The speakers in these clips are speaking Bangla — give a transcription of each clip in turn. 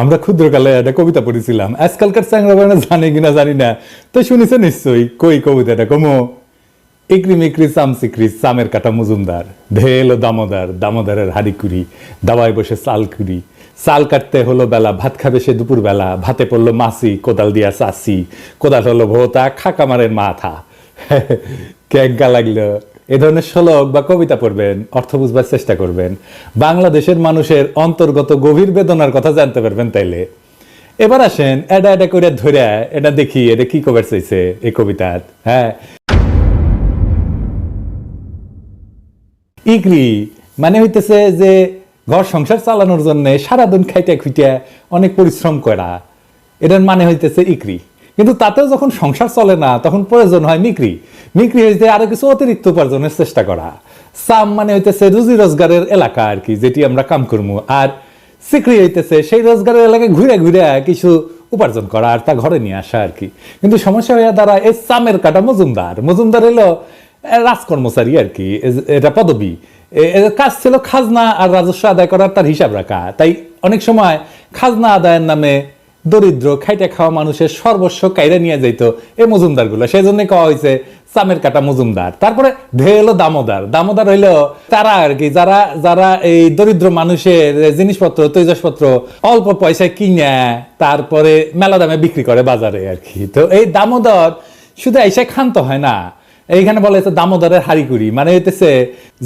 আমরা ক্ষুদ্রকালে একটা কবিতা পড়েছিলাম। আজকালকার চ্যাংরা বানা জানে কিনা জানি না। তো শুনেছে নিশ্চয়ই, কই কবিতাটা কমো? ইকরি মিকরি চাম সিকরি চামের কাটা মজুমদার। ও দামোদার, দামোদারের হাড়িকুড়ি দাওয়ায় বসে চাল কুড়ি। চাল কাটতে হলো বেলা, ভাত খাবে সে দুপুর বেলা। ভাতে পড়ল মাসি কোদাল দিয়া চাষি কোদাল হলো ভোতা খাকামারের মাথা। ক্যাঙ্কা লাগল? এ ধরনের শ্লোক বা কবিতা পড়বেন, অর্থ বুঝবার চেষ্টা করবেন। বাংলাদেশের মানুষের অন্তর্গত গভীর বেদনার কথা জানতে পারবেন তাইলে। এবার আসেন এটা এটা করে ধরে এটা দেখি এটা কি কবার চাইছে এই কবিতার। হ্যাঁ। ইকরি মানে হইতেছে যে ঘর সংসার চালানোর জন্য সারাদিন খাইতে খুঁটিয়া অনেক পরিশ্রম করা। এটার মানে হইতেছে ইকরি কিন্তু তাতেও যখন সংসার চলে না তখন প্রয়োজন হয় মিক্রি। মিক্রি হইতে আরও কিছু অতিরিক্ত উপার্জনের চেষ্টা করা। সাম মানে হইতেছে রুজি রোজগারের এলাকা আর কি যেটি আমরা কাম করব আর সিক্রি হইতেছে সেই রোজগারের এলাকায় ঘুরে ঘুরে কিছু উপার্জন করা আর তা ঘরে নিয়ে আসা আর কি কিন্তু সমস্যা হইয়া দ্বারা এই সামের কাটা মজুমদার। মজুমদার এলো এ, রাজকর্মচারী আর কি এটা পদবী। কাজ ছিল খাজনা আর রাজস্ব আদায় করার তার হিসাব রাখা। তাই অনেক সময় খাজনা আদায়ের নামে দরিদ্র, খাইটা খাওয়া মানুষের সর্বস্ব কাইরে নিয়ে যাইত এই মজুমদারগুলো সেই জন্য কওয়া হয়েছে চামের কাটা মজুমদার। তারপরে ধে হলো দামোদার। দামোদার হইল তারা আর কি, যারা যারা এই দরিদ্র মানুষের জিনিসপত্র, তৈজসপত্র অল্প পয়সায় কিনে তারপরে মেলা দামে বিক্রি করে বাজারে আর কি। তো এই দামোদর শুধু এসে ক্ষান্ত হয় না। এইখানে বলে হচ্ছে দামোদরের হাড়িকুড়ি। মানে হইতেছে,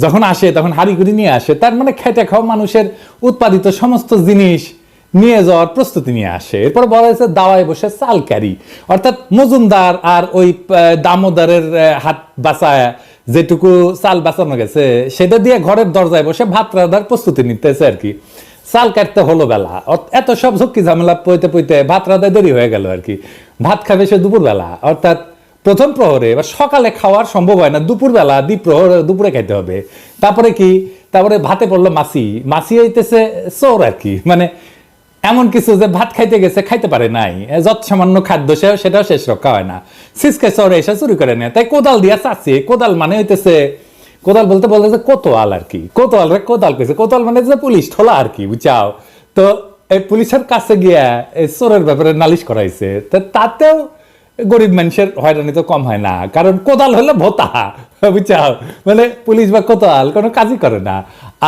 যখন আসে তখন হাড়িকুড়ি নিয়ে আসে। তার মানে খেটে খাওয়া মানুষের উৎপাদিত সমস্ত জিনিস নিয়ে যাওয়ার প্রস্তুতি নিয়ে আসে। এরপর বলা হয়েছে দাওয়ায় বসে চাল ক্যারি। অর্থাৎ মজুমদার আর ওই দামোদরের হাত বাঁচায়, যেটুকু চাল বাঁচানো গেছে, সেটা দিয়ে ঘরের দরজায় বসে ভাত রান্নার প্রস্তুতি নিতেছে আর কি। চাল কাটতে হলো বেলা। এত সব ঝক্কি ঝামেলা পইতে পইতে ভাত রাঁধায় দেরি হয়ে গেল আর কি। ভাত খাবে সে দুপুর বেলা অর্থাৎ প্রথম প্রহরে বা সকালে খাওয়ার সম্ভব হয় না দুপুর বেলা দ্বীপ প্রহরে দুপুরে খাইতে হবে। তারপরে কি? তারপরে ভাতে পড়ল মাসি মাসি হইতেছে চোর আর কি। মানে এমন কিছু যে ভাত খাইতে গেছে, খাইতে পারে নাই। যত সামান্য খাদ্য সে সেটাও শেষ রক্ষা হয় না। সিসকে চরে এসে চুরি করে নেয়। তাই কোদাল দিয়া চাচ্ছি কোদাল মানে হইতেছে, কোদাল বলতে বলতেছে কোতোয়াল আর কি। কোতোয়াল রে কোদাল কইছে। কোতোয়াল মানে যে পুলিশ ঠোলা আর কি, বুঝাও? তো এই পুলিশের কাছে গিয়া এই চোরের ব্যাপারে নালিশ করাইছে। তো তাতেও গরিব মানুষের হয়রানি তো কম হয় না। কারণ কোদাল হলো ভোতা বুঝছাও মানে পুলিশ বা কোদাল কোনো কাজই করে না।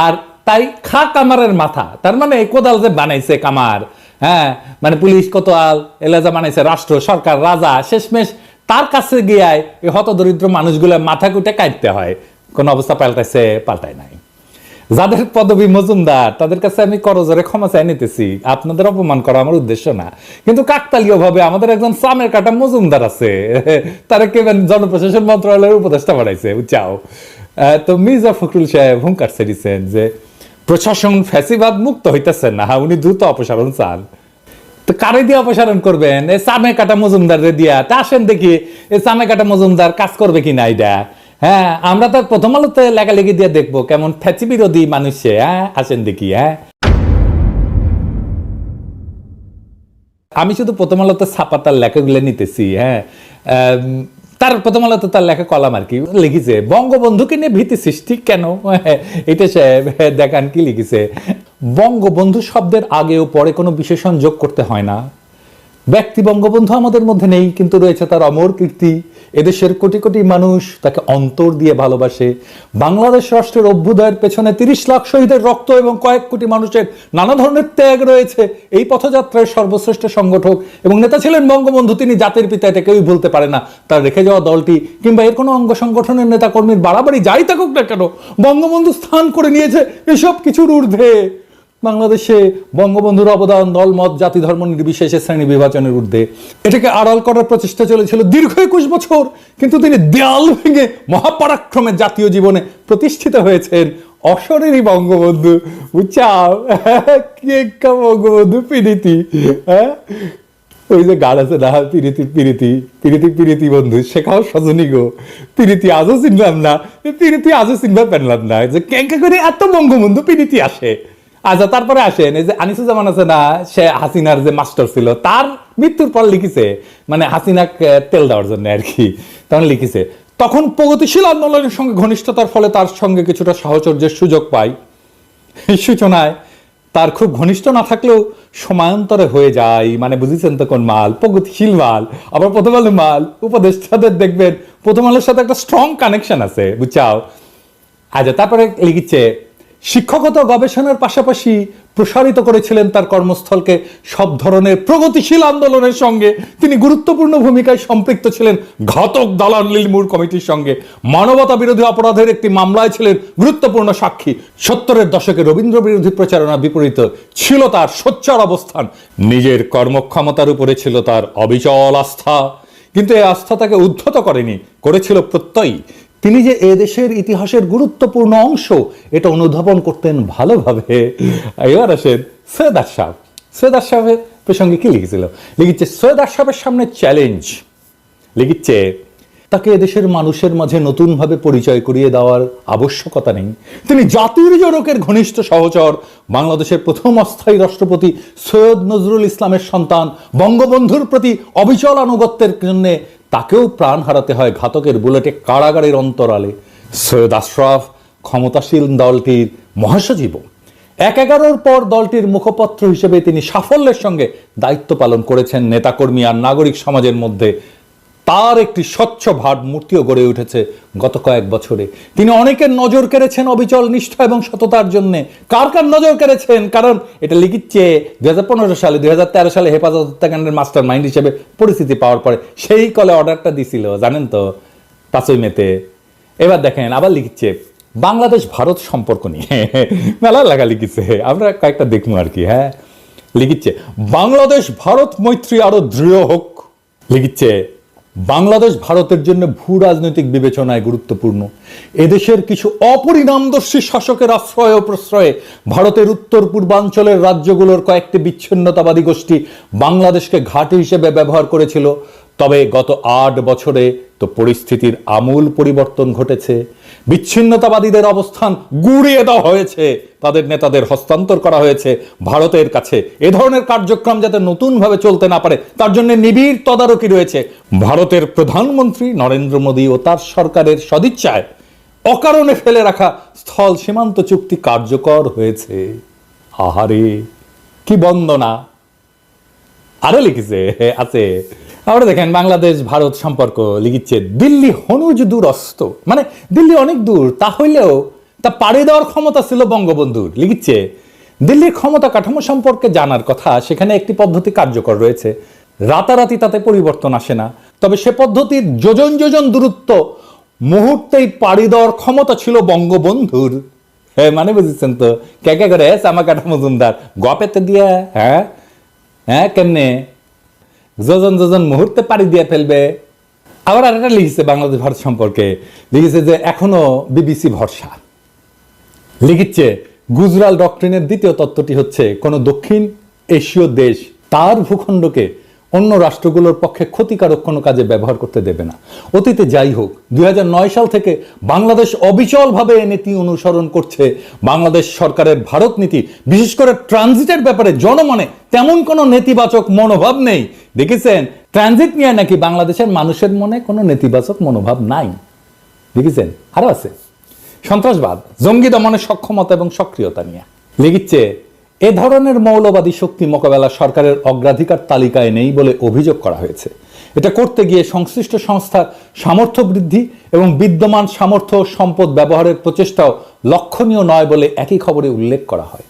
আর তাই খা কামারের মাথা। তার মানে এই কোদাল যে বানাইছে কামার হ্যাঁ মানে পুলিশ কোতোয়াল এলা যে বানাইছে রাষ্ট্র সরকার রাজা শেষমেশ তার কাছে গিয়ায় এই হত দরিদ্র মানুষগুলো মাথা কুটে কাটতে হয়। কোন অবস্থা পাল্টাইছে পাল্টায় নাই। যাদের পদবী মজুমদার তাদের কাছে আমি করজোরে ক্ষমা চাই নিতেছি। আপনাদের অপমান করা আমার উদ্দেশ্য না। কিন্তু কাকতালীয় ভাবে আমাদের একজন সামের কাটা মজুমদার আছে। তারা কেবেন জনপ্রশাসন মন্ত্রণালয়ের উপদেষ্টা বাড়াইছে আহ, তো মির্জা ফখরুল সাহেব হুঙ্কার ছেড়েছেন যে প্রশাসন ফ্যাসিবাদ মুক্ত হইতেছে না। উনি দ্রুত অপসারণ চান। তো কারে দিয়ে অপসারণ করবেন? এই চামে কাটা মজুমদার দিয়া। তা আসেন দেখি এই চামে কাটা মজুমদার কাজ করবে কিনা এটা হ্যাঁ আমরা তো প্রথম আলোতে লেখালেখি দিয়ে দেখব কেমন ফ্যাচি বিরোধী মানুষ হ্যাঁ আসেন দেখি হ্যাঁ। আমি শুধু প্রথম আলোতে ছাপা তার লেখাগুলো নিতেছি হ্যাঁ। তার প্রথম আলোতে তার লেখা কলাম আর কি, লিখেছে, বঙ্গবন্ধুকে নিয়ে ভীতি সৃষ্টি কেন? এটা সে দেখান কি লিখেছে, বঙ্গবন্ধু শব্দের আগে ও পরে কোনো বিশেষণ যোগ করতে হয় না। ব্যক্তি বঙ্গবন্ধু আমাদের মধ্যে নেই, কিন্তু রয়েছে তার অমর কীর্তি। এদেশের কোটি কোটি মানুষ তাকে অন্তর দিয়ে ভালোবাসে। বাংলাদেশ রাষ্ট্রের অভ্যুদয়ের পেছনে তিরিশ লাখ শহীদের রক্ত এবং কয়েক কোটি মানুষের নানা ধরনের ত্যাগ রয়েছে। এই পথযাত্রার সর্বশ্রেষ্ঠ সংগঠক এবং নেতা ছিলেন বঙ্গবন্ধু। তিনি জাতির পিতা, এটা কেউই ভুলতে পারে না। তার রেখে যাওয়া দলটি কিংবা এর কোনো অঙ্গ সংগঠনের নেতাকর্মীর বাড়াবাড়ি যাই থাকুক না কেন, বঙ্গবন্ধু স্থান করে নিয়েছে এসব কিছুর ঊর্ধ্বে। বাংলাদেশে বঙ্গবন্ধুর অবদান, দলমত জাতি ধর্ম নির্বিশেষে শ্রেণি বিভাজনের ঊর্ধ্বে। এটাকে আড়াল করার প্রচেষ্টা চলেছিল দীর্ঘ একুশ বছর, কিন্তু তিনি দেয়াল ভেঙে মহাপরাক্রমে জাতীয় জীবনে প্রতিষ্ঠিত হয়েছেন। অশরীরই বঙ্গবন্ধু, বুঝছাও? কে বঙ্গবন্ধু পিরিতি? হ্যাঁ? ওই যে গান আছে না, পিরিতি পিরিতি পিরিতি পিরিতি বন্ধু, শেখাও সজনী গো। পিরিতি আজও চিনলাম না, পিরিতি আজও চিনবার পারলাম না। যে কেঙ্কা করে এত বঙ্গবন্ধু পিরিতি আসে। আচ্ছা তারপরে আসেন, এই যে আনিসুজ্জামান আছে না, সে হাসিনার যে মাস্টার ছিল, তার মৃত্যুর পর লিখিছে মানে হাসিনাকে তেল দেওয়ার জন্য আর কি, তখন লিখিছে, তখন প্রগতিশীল আন্দোলনের সঙ্গে ঘনিষ্ঠতার ফলে তার সঙ্গে কিছুটা সাহচর্যের সুযোগ পাই। সূচনায় তার খুব ঘনিষ্ঠ না থাকলেও সময়ান্তরে হয়ে যায়। মানে বুঝেছেন তো কোন মাল? প্রগতিশীল মাল। আবার প্রথম আলো মাল। উপদেষ্টাদের দেখবেন, প্রথম আলোর সাথে একটা স্ট্রং কানেকশন আছে, বুঝছাও? আচ্ছা তারপরে লিখিচ্ছে শিক্ষকতা গবেষণার পাশাপাশি প্রসারিত করেছিলেন তার কর্মস্থলকে। সব ধরনের প্রগতিশীল আন্দোলনের সঙ্গে তিনি গুরুত্বপূর্ণ ভূমিকায় সম্পৃক্ত ছিলেন। ঘাতক দালাল নীলমুর কমিটির সঙ্গে। মানবতা বিরোধী অপরাধের একটি মামলায় ছিলেন গুরুত্বপূর্ণ সাক্ষী। সত্তরের দশকে রবীন্দ্র বিরোধী প্রচারণা বিপরীত ছিল তার সোচ্চার অবস্থান। নিজের কর্মক্ষমতার উপরে ছিল তার অবিচল আস্থা। কিন্তু এই আস্থা তাকে উদ্ধত করেনি, করেছিল প্রত্যয়ী। তিনি যে এ দেশের ইতিহাসের গুরুত্বপূর্ণ অংশ, এটা অনুধাবন করতেন ভালোভাবে। এবার আসেন সৈয়দ আশরাফ। সৈয়দ আশরাফের প্রসঙ্গে কি লিখেছিল? লিখেছে, সৈয়দ আশরাফের সামনে চ্যালেঞ্জ লিখিচ্ছে তাকে এদেশের মানুষের মাঝে নতুনভাবে পরিচয় করিয়ে দেওয়ার আবশ্যকতা নেই। তিনি জাতির জনকের ঘনিষ্ঠ সহচর, বাংলাদেশের প্রথম অস্থায়ী রাষ্ট্রপতি সৈয়দ নজরুল ইসলামের সন্তান, বঙ্গবন্ধুর প্রতি অবিচল আনুগত্যের জন্য তাকেও প্রাণ হারাতে হয় ঘাতকের বুলেটে কারাগারের অন্তরালে। সৈয়দ আশরাফ ক্ষমতাসীন দলটির মহাসচিব এক এগারোর পর দলটির মুখপত্র হিসেবে তিনি সাফল্যের সঙ্গে দায়িত্ব পালন করেছেন নেতাকর্মী আর নাগরিক সমাজের মধ্যে তার একটি স্বচ্ছ ভাবমূর্তিও গড়ে উঠেছে গত কয়েক বছরে। তিনি অনেকের নজর কেড়েছেন অবিচল নিষ্ঠা এবং সততার জন্য। কার কার নজর কেড়েছেন? কারণ এটা লিখিচ্ছে দুই হাজার পনেরো সালে, দুই হাজার তেরো সালে হেফাজত হত্যাকাণ্ডের মাস্টার মাইন্ড হিসেবে পরিস্থিতি পাওয়ার পরে সেই কলে অর্ডারটা দিছিল, জানেন তো, পাঁচই মেতে। এবার দেখেন, আবার লিখছে বাংলাদেশ ভারত সম্পর্ক নিয়ে। মেলা লাগা লিখেছে। আমরা কয়েকটা দেখব আর কি হ্যাঁ। লিখিচ্ছে বাংলাদেশ ভারত মৈত্রী আরও দৃঢ় হোক। লিখিচ্ছে বাংলাদেশ ভারতের জন্য ভূ রাজনৈতিক বিবেচনায় গুরুত্বপূর্ণ। এদেশের কিছু অপরিণামদর্শী শাসকের আশ্রয় ও প্রশ্রয়ে ভারতের উত্তর পূর্বাঞ্চলের রাজ্যগুলোর কয়েকটি বিচ্ছিন্নতাবাদী গোষ্ঠী বাংলাদেশকে ঘাঁটি হিসেবে ব্যবহার করেছিল। তবে গত আট বছরে তো পরিস্থিতির আমূল পরিবর্তন ঘটেছে। বিচ্ছিন্নতাবাদীদের অবস্থান গুড়িয়ে দেওয়া হয়েছে। তাদের নেতাদের হস্তান্তর করা হয়েছে। ভারতের কাছে এ ধরনের কার্যক্রম যাতে নতুনভাবে চলতে না পারে, তার জন্য নিবিড় তদারকি রয়েছে। ভারতের প্রধানমন্ত্রী নরেন্দ্র মোদী ও তার সরকারের সদিচ্ছায় অকারণে ফেলে রাখা স্থল সীমান্ত চুক্তি কার্যকর হয়েছে। আহারে, কি বন্দনা। আরও লিখেছে, আছে। আমরা দেখেন বাংলাদেশ, ভারত সম্পর্ক লিখিচ্ছে, দিল্লি হনুজ দূরস্ত। মানে দিল্লি অনেক দূর তা হইলেও তা পাড়ি দেওয়ার ক্ষমতা ছিল বঙ্গবন্ধুর। লিখিচ্ছে, দিল্লির ক্ষমতা কাঠামো সম্পর্কে জানার কথা, সেখানে একটি পদ্ধতি কার্যকর রয়েছে। রাতারাতি তাতে পরিবর্তন আসে না। তবে সে পদ্ধতির যোজন যোজন দূরত্ব মুহূর্তেই পাড়ি দেওয়ার ক্ষমতা ছিল বঙ্গবন্ধুর। হ্যাঁ মানে বুঝেছেন তো? কে কে করে? চামা কাঠা মজুমদার। গপেতে দিয়া হ্যাঁ? হ্যাঁ কেমনে? যোজন যজন মুহূর্তে পাড়ি দিয়ে ফেলবে। আবার আর একটা লিখেছে বাংলাদেশ ভারত সম্পর্কে। লিখেছে যে, এখনও বিবিসি ভরসা। লিখিচ্ছে গুজরাল ডক্ট্রিনের দ্বিতীয় তত্ত্বটি হচ্ছে, কোন দক্ষিণ এশীয় দেশ তার ভূখণ্ডকে অন্য রাষ্ট্রগুলোর পক্ষে ক্ষতিকারক কোনো কাজে ব্যবহার করতে দেবে না। অতীতে যাই হোক, দুই হাজার নয় সাল থেকে বাংলাদেশ অবিচলভাবে এ নীতি অনুসরণ করছে। বাংলাদেশ সরকারের ভারত নীতি, বিশেষ করে ট্রানজিটের ব্যাপারে জনমনে তেমন কোনো নেতিবাচক মনোভাব নেই। দেখেছেন? ট্রানজিট নিয়ে নাকি বাংলাদেশের মানুষের মনে কোনো নেতিবাচক মনোভাব নাই। দেখেছেন? আরও আছে। সন্ত্রাসবাদ, জঙ্গি দমনের সক্ষমতা এবং সক্রিয়তা নিয়ে। লিখিচ্ছে এ ধরনের মৌলবাদী শক্তি মোকাবেলা সরকারের অগ্রাধিকার তালিকায় নেই বলে অভিযোগ করা হয়েছে। এটা করতে গিয়ে সংশ্লিষ্ট সংস্থার সামর্থ্য বৃদ্ধি এবং বিদ্যমান সামর্থ্য সম্পদ ব্যবহারের প্রচেষ্টাও লক্ষণীয় নয় বলে একই খবরে উল্লেখ করা হয়।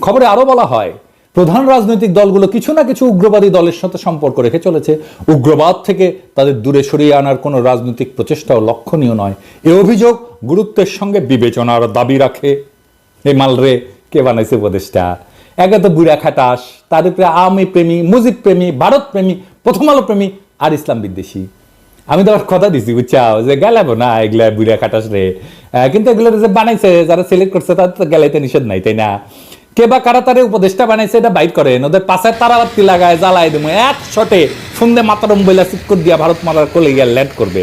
খবরে আরও বলা হয় প্রধান রাজনৈতিক দলগুলো কিছু না কিছু উগ্রবাদী দলের সাথে সম্পর্ক রেখে চলেছে। উগ্রবাদ থেকে তাদের দূরে সরিয়ে আনার কোনো রাজনৈতিক প্রচেষ্টাও লক্ষণীয় নয়। এ অভিযোগ গুরুত্বের সঙ্গে বিবেচনার দাবি রাখে। এই মালরে কে বানাইছে উপদেষ্টা? একে তো বুড়া খাটাস, তার উপরে আওয়ামী প্রেমী, মুজিব প্রেমী, ভারত প্রেমী, প্রথম আলো প্রেমী আর ইসলাম বিদ্বেষী। আমি তো কথা দিছি, বুঝছাও, যে গেলাবো না এগুলা বুড়া খাটাস রে। কিন্তু এগুলো যে বানাইছে, যারা সিলেক্ট করছে, তাদের তো গেলাইতে নিষেধ নাই, তাই না? কে বা কারা তারে উপদেশটা বানাইছে এটা বাইট করেন। ওদের পাশে তারাবাতি লাগায় জ্বালায় দেবো। এক শটে সন্ধে মাতারম বইলা সিক্কর দিয়া ভারত মারার কোলে গিয়া ল্যান্ড করবে।